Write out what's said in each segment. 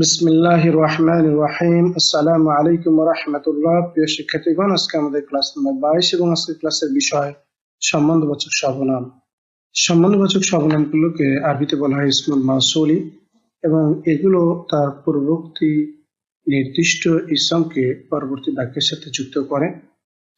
বিসমিল্লাহ রহমান রাহিম আসসালামু আলাইকুম রহমতুল্লাহ প্রিয় শিক্ষার্থীগণ, আজকে আমাদের ক্লাস নম্বর বাইশ এবং আজকে ক্লাসের বিষয় সম্বন্ধবাচক সর্বনাম। সম্বন্ধবাচক সর্বনামগুলোকে আরবিতে বলা হয় ইসমুল মাসুলি এবং এগুলো তার পূর্ববর্তী নির্দিষ্ট ইসমকে পরবর্তী বাক্যের সাথে যুক্ত করে।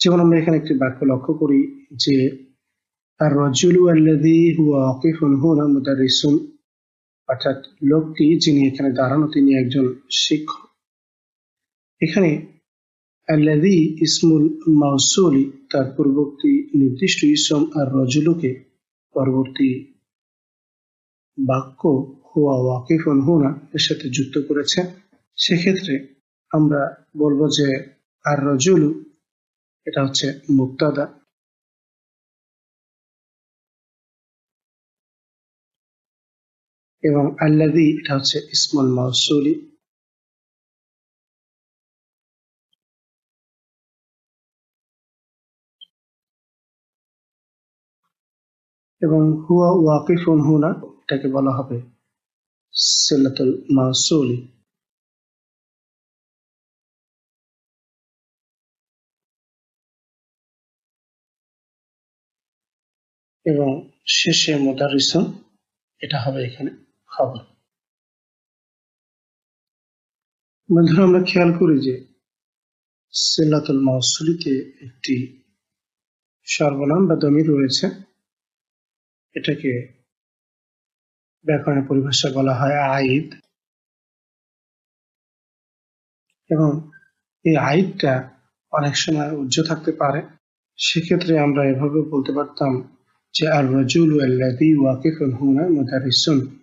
যেমন আমরা এখানে একটি বাক্য লক্ষ্য করি যে, আর রজুলু আল্লাদি হুয়া ওয়াকিফুন হুনা মুদারিসুন অর্থাৎ লোকটি যিনি এখানে দাঁড়ানো, তিনি একজন শিক্ষক। এখানে আল্লাদি ইসমুল মাউসুলি, তার পূর্ববর্তী নির্দিষ্ট ইসম আর রজুলুকে পরবর্তী বাক্য হুয়া ওয়াকিফুন হুনা এর সাথে যুক্ত করেছে। সেক্ষেত্রে আমরা বলব যে আর রজুলু এটা হচ্ছে মুক্তাদা। এবং আল্লাদি এটা হচ্ছে ইসমুল মাউসুলি। এবং হুয়া ওয়াকিফুন হুনা, এটাকে বলা হবে সিলাতুল মাউসুলি। এবং শেষে মোদারিসন এটা হবে এখানে। খবর বন্ধুরা, আমরা খেয়াল করি যে সিল্লাতুল মাউসুলিতে একটি সর্বনাম বা দমির রয়েছে। এটাকে ব্যাকরণের পরিভাষা বলা হয় আইদ। এবং এই আইদটা অনেক সময় উজ্জ থাকতে পারে। সেক্ষেত্রে আমরা এভাবে বলতে পারতাম যে আর রজুল আল্লাদি ওয়াকিফুল হুনা মুদারিসুন।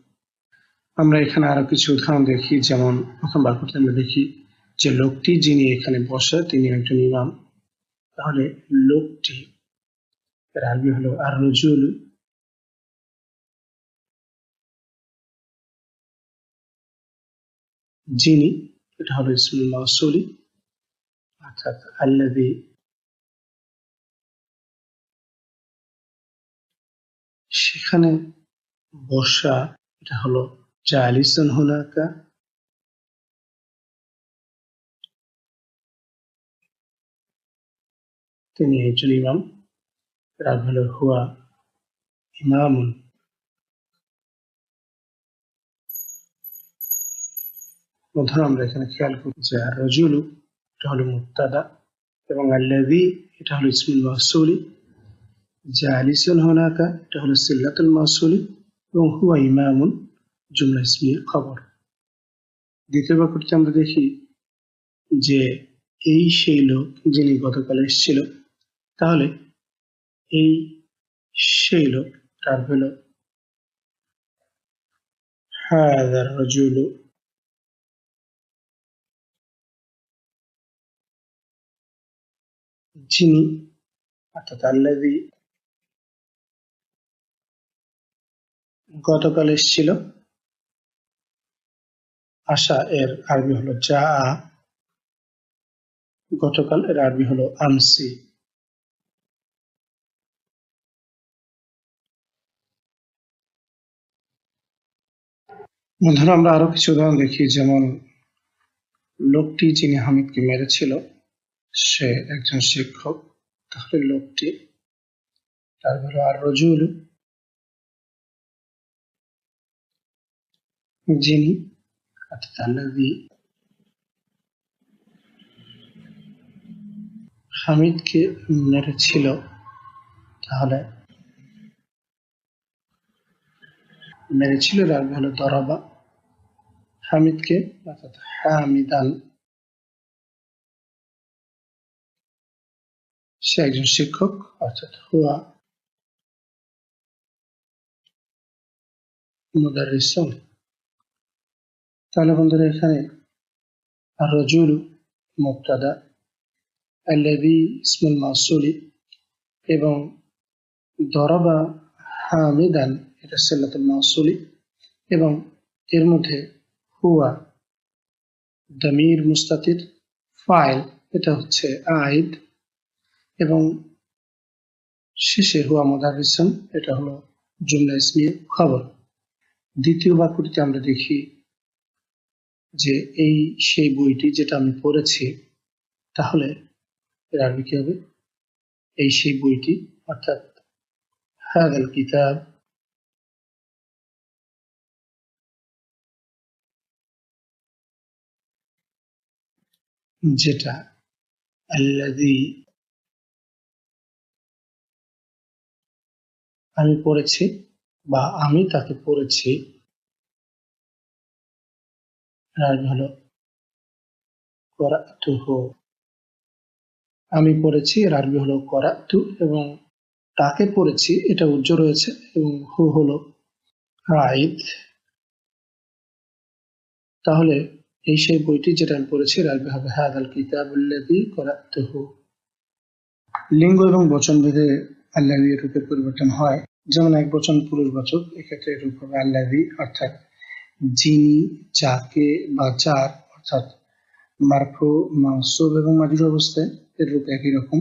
আমরা এখানে আরও কিছু উদাহরণ দেখি, যেমন প্রথম বাক্যটি আমরা দেখি যে লোকটি যিনি এখানে বসে, তিনি একজন ইমাম। তাহলে লোকটি এর আরবি হলো আর রজুল যিনি, এটা হলো ইসমুল মাউসুলি। অর্থাৎ আল্লাদি সেখানে বসা, এটা হলো জালিসন হুনাকা তিনি একজন ইমাম রাগ হলো হুয়া ইমামুন বন্ধুরা আমরা এখানে খেয়াল করি যে রজুলু এটা হলো মুক্তাদা এবং আল্লাদি এটা হলো ইসমুল মাসুলি জালিসুন হুনাকা এটা হলো সিল্লাতুল মাসুলি এবং হুয়া ইমামুন জুমলা ইসমির খবর দ্বিতীয় বাক্যটিতে আমরা দেখি যে এই সেই লোক যিনি গতকাল এসেছিল তাহলে এই সেই লোক তার হল هذا الرجل যিনি অর্থাৎ আল্লাদি গতকাল এসেছিল আশা এর আরবি হলো যা, গতকাল এর আরবি হলো আমসি। বন্ধুরা, আমরা আরও কিছু উদাহরণ দেখি। যেমন, লোকটি যিনি হামিদকে মেরেছিল, সে একজন শিক্ষক। তাহলে লোকটি তারপরে আর রজুল। যিনি আল্লাদি হামিদকে মেরেছিল তাহলে মেরেছিল রাখবে হলো দরাবা। হামিদকে হামিদান। সে একজন শিক্ষক, অর্থাৎ হুয়া। মুদারিসুন তাহলে বন্ধুরা এখানে রজুল মুক্তাদা আল্লাদি ইসমুল মাসুলি এবং দরবা হামিদান, এটা সিল্লাতুল মাসুলি এবং এর মধ্যে হুয়া, দামির মুস্তাতির ফাইল, এটা হচ্ছে আইদ এবং শেষে হুয়া মোদারিসন, এটা হলো জুমলা ইসমির খবর। দ্বিতীয় বাক্যটিতে আমরা দেখি যে এই সেই বইটি যেটা আমি পড়েছি, তাহলে এর আরবি কি হবে? এই সেই বইটি, অর্থাৎ হাদাল কিতাব। যেটা আল্লাদি আমি পড়েছি বা আমি তাকে পড়েছি আরবি হলো। আমি পড়েছি এর আরবি হলো করাতু এবং তাকে পড়েছি, এটা উজ্জ্ব রয়েছে এবং হু হলো রাইদ তাহলে এই সেই বইটি যেটা আমি পড়েছি এর আরবি হবে হাদাল কিতাবুল্লাযী করাতুহু লিঙ্গ এবং বচন ভেদে আল্লাহি রূপের পরিবর্তন হয়। যেমন এক বচন পুরুষবাচক এক্ষেত্রে রূপ হবে আল্লাহি অর্থাৎ যিনি যাকে বা যার অর্থাৎ মারফু মানসুব এবং মাজুর অবস্থায় এর রূপ একই রকম।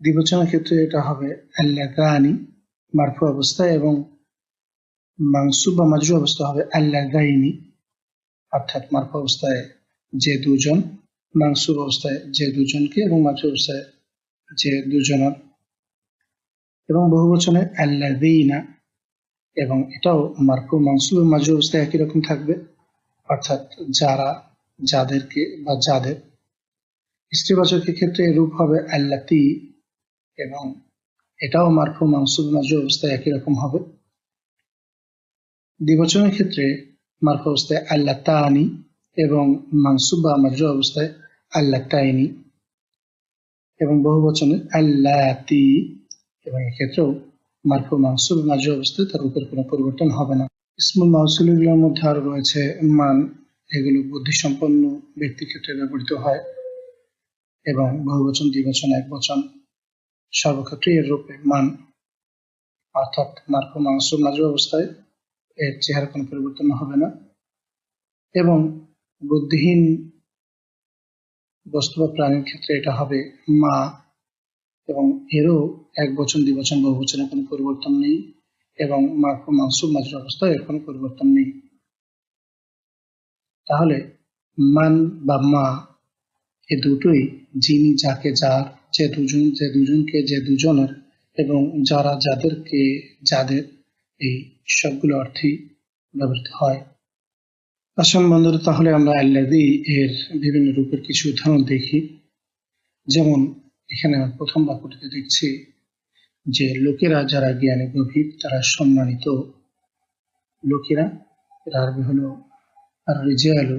দ্বিবচনের ক্ষেত্রে এটা হবে আল্লাগানি মারফু অবস্থায় এবং মাংসুব বা মাজুর অবস্থা হবে আল্লাগাইনি, অর্থাৎ মারফু অবস্থায় যে দুজন, মাংসুব অবস্থায় যে দুজনকে এবং মাজু অবস্থায় যে দুজনের এবং বহু বচনে আল্লাদিনা এবং এটাও মার্কু মাংসুব মাঝে অবস্থায় একই রকম থাকবে। অর্থাৎ যারা, যাদেরকে বা যাদের স্ত্রীবাচকের ক্ষেত্রে রূপ হবে আল্লাতি এবং এটাও মারফু মাংসুব মাঝে অবস্থায় একই রকম হবে। দ্বিবচনের ক্ষেত্রে মারফু অবস্থায় আল্লাহ তানি এবং মানসুব বা মাঝে অবস্থায় আল্লাহ তাইনি এবং বহু বচনে আল্লাতি এবং এক্ষেত্রেও মারফু মানসুব মাঝে অবস্থায় তার উপর কোনো পরিবর্তন হবে না। ইসমুল মাউসুলগুলোর মধ্যে আরও রয়েছে মান, এগুলো বুদ্ধিসম্পন্ন ব্যক্তির ক্ষেত্রে ব্যবহৃত হয় এবং বহুবচন দ্বিবচন এক বচন, সর্বক্ষেত্রে এর রূপে মান। অর্থাৎ মারফু মানসুব মাঝে অবস্থায় এর চেহারা কোনো পরিবর্তন হবে না। এবং বুদ্ধিহীন বস্তু বা প্রাণীর ক্ষেত্রে এটা হবে মা এবং এরও এক বছর, দুই বছর বহু বচনে কোনো পরিবর্তন নেই এবং মারফু মানসুব মাঝের অবস্থায় এর কোনো পরিবর্তন নেই। তাহলে মান বা মা এ দুটোই যিনি যাকে যার, যে দুজন, যে দুজনকে, যে দুজনের এবং যারা যাদেরকে যাদের এই সবগুলো অর্থেই ব্যবহৃত হয়। আসন বন্ধুরা, তাহলে আমরা আল্লাদি এর বিভিন্ন রূপের কিছু উদাহরণ দেখি। যেমন এখানে প্রথম বাক্যটিতে দেখছি যে লোকেরা যারা জ্ঞানে গভীর, তারা সম্মানিত লোকেরা, এর আরবি হলো আর রিজালু।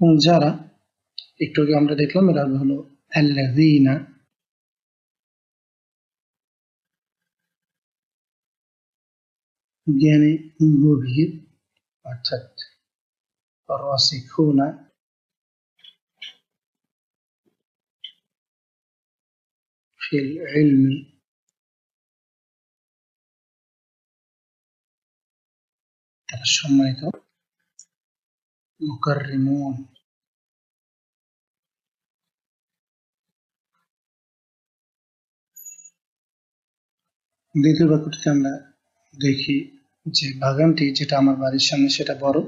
এবং যারা একটু আগে আমরা দেখলাম, এর হলো আল্লাযীনা। জ্ঞানে গভীর, অর্থাৎ রাসিখুনা في العلم তারা সম্মানিত মুকাররিমুন দ্বিতীয় বাক্যটিতে আমরা দেখি যে বাগানটি যেটা আমার বাড়ির সামনে সেটা বড়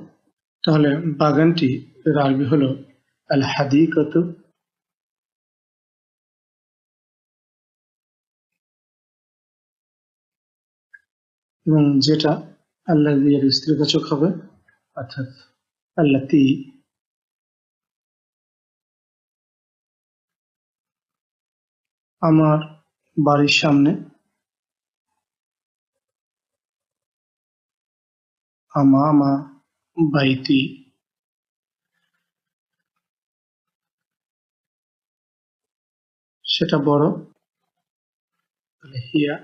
তাহলে বাগানটি এর আরবি হলো আল হাদিকত এবং যেটা আল্লাহ দিয়ে স্ত্রীবাচক হবে, অর্থাৎ আল্লাতি আমার বাড়ির সামনে আমামা বাইতি সেটা বড় হিয়া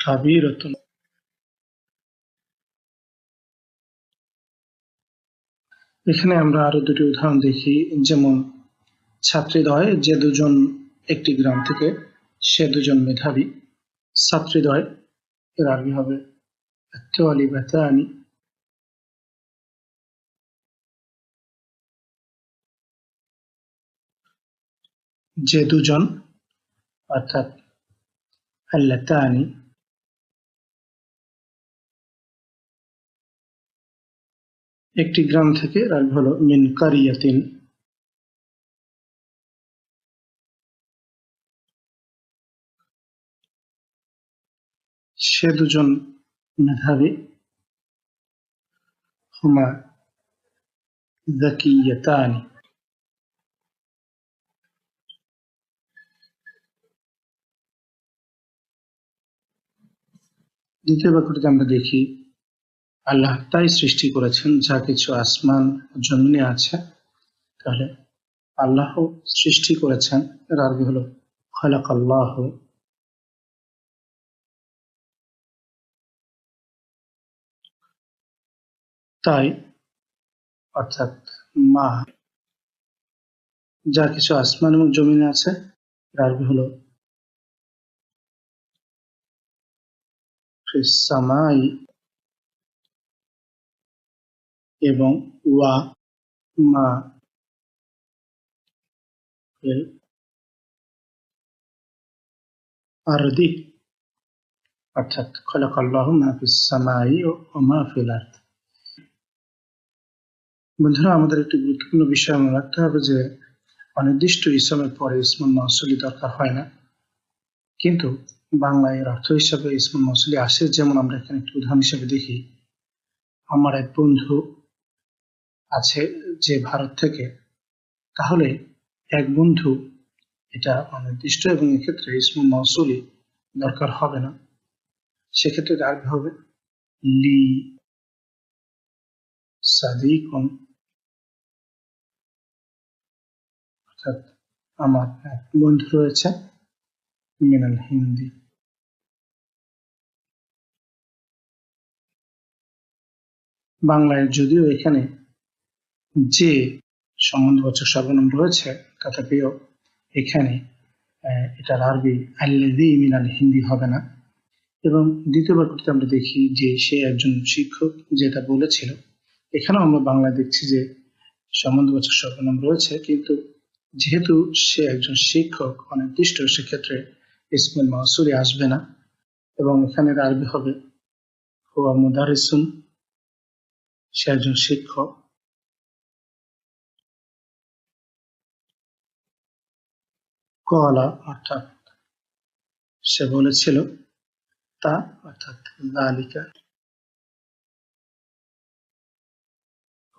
কাবিরতুন এখানে আমরা আরো দুটি উদাহরণ দেখি যেমন ছাত্রীদ্বয় যে দুজন একটি গ্রাম থেকে সে দুজন মেধাবী ছাত্রীদ্বয় এর আরবি হবে التوالبتان যে দুজন অর্থাৎ আল্লাতানি একটি গ্রাম থেকে রাখবে হলো মিন কারিয়াতিন। সে দুজন মেধাবী। হুমা জাকিয়াতানি দ্বিতীয় বাক্যটিতে আমরা দেখি। আল্লাহ তাই সৃষ্টি করেছেন, যা কিছু আসমান জমিনে আছে, তাহলে আল্লাহ সৃষ্টি করেছেন। এর আরবি হলো খালাক আল্লাহ তাই, অর্থাৎ মা, যা কিছু আসমান এবং জমিনে আছে, এর আরবি হলো সামাই। এবং ওয়া মা। আরদি। অর্থাৎ খলাকাল্লাহু মা সামাই ও মা ফিল বন্ধুরা, আমাদের একটি গুরুত্বপূর্ণ বিষয় মনে রাখতে হবে যে, অনির্দিষ্ট ইসমের পরে ইসমুল মহসুলি দরকার হয় না। কিন্তু বাংলায় এর অর্থ হিসাবে ইসমুল মহসুলি আসে। যেমন আমরা এখানে একটি উদাহরণ হিসেবে দেখি। আমার এক বন্ধু আছে যে ভারত থেকে, তাহলে এক বন্ধু এটা অনির্দিষ্ট এবং এক্ষেত্রে ইসমুল মহসুলি দরকার হবে না। সেক্ষেত্রে আরবি হবে লি সাদিকুন। অর্থাৎ আমার এক বন্ধু রয়েছে, মিনাল হিন্দি। বাংলায় যদিও এখানে যে সম্বন্ধবাচক সর্বনাম রয়েছে, তথাপিও এখানে এটার আরবি আল্লাদি মিনাল হিন্দি হবে না। এবং দ্বিতীয় বাক্যটিতে আমরা দেখি যে সে একজন শিক্ষক যেটা বলেছিল। এখানেও আমরা বাংলায় দেখছি যে সম্বন্ধবাচক সর্বনাম রয়েছে, কিন্তু যেহেতু সে একজন শিক্ষক, অনির্দিষ্ট সেক্ষেত্রে ইসমাইল মাহসুরি আসবে না। এবং এখানে আরবি হবে হুয়া মুদারিসুন, সে একজন শিক্ষক। কলা, অর্থাৎ সে বলেছিল, তা, অর্থাৎ লালিকা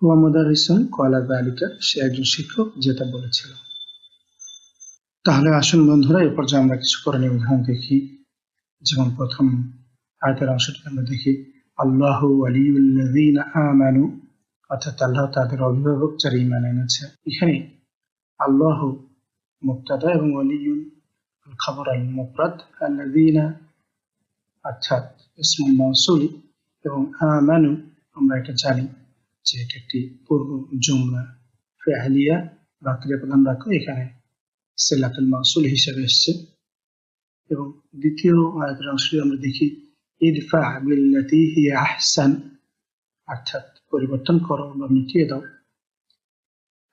হুয়া মুদারিসুন, কলা দালিকা সে একজন শিক্ষক যেটা বলেছিল। তাহলে আসুন বন্ধুরা, এ পর্যায়ে আমরা কিছু করণীয় উদাহরণ দেখি। যেমন প্রথম আয়তের অংশটি আমরা দেখি, আল্লাহ আমানু অর্থাৎ আল্লাহ তাদের অভিভাবক যারা ইমান এনেছে। এখানে আল্লাহ মুক্তাদা এবং অলিউল খবর আল মুফরাদ আল্লাযীনা অর্থাৎ ইসমুল মাউসুল এবং আমানু আমরা এটা জানি যে এটি একটি পূর্ব জুমলা ফেহালিয়া বা ক্রিয়াপ্রধান বাক্য। এখানে সেলাতুল মাসুল হিসেবে এসছে। এবং দ্বিতীয় আয়াতের অংশটি আমরা দেখি ইদফা বিল্লাতি হিয়া আহসান, অর্থাৎ পরিবর্তন করো বা মিটিয়ে দাও।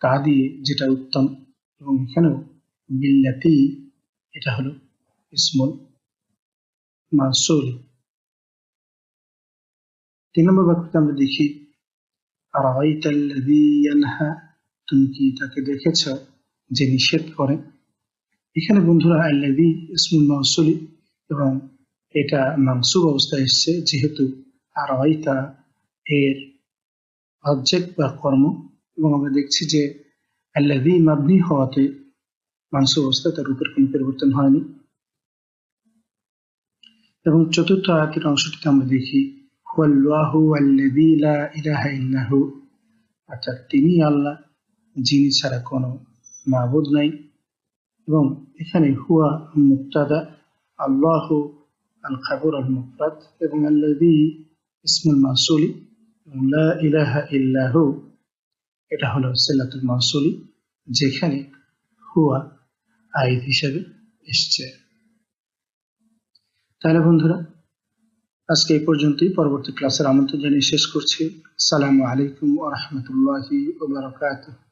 তা দিয়ে যেটা উত্তম এবং এখানেও বিল্লাতি, এটা হলো ইসমুল মাসুল তিন নম্বর বাক্যতে আমরা দেখি তুমি কি তাকে দেখেছ যে নিষেধ করে? এখানে বন্ধুরা আল্লাদি ইসমুল মাউসুলি এবং এটা মাংসুব অবস্থায় এসছে, যেহেতু আর আইতা এর অবজেক্ট বা কর্ম। এবং আমরা দেখছি যে আল্লাদি মাবনি হওয়াতে মাংসুব অবস্থায় তার রূপের কোনো পরিবর্তন হয়নি। এবং চতুর্থ আয়াতের অংশটিতে আমরা দেখি অর্থাৎ তিনি আল্লাহ, যিনি ছাড়া কোনো মাবুদ নাই। এবং এখানে হুয়া মুক্তাদা আল্লাহ আল খাবর আল মুফরাদ এবং আল্লাদি ইসমুল মাসুলি লা ইলাহা ইল্লাহু, এটা হলো সেলাতুল মাসুলি যেখানে হুয়া আইদ হিসেবে এসছে। তাহলে বন্ধুরা, আজকে এই পর্যন্তই। পরবর্তী ক্লাসের আমন্ত্রণ জানিয়ে শেষ করছি। সালামু আলাইকুম আহমতুল্লাহ রাহমাতুল্লাহি ওয়া বারাকাতুহু।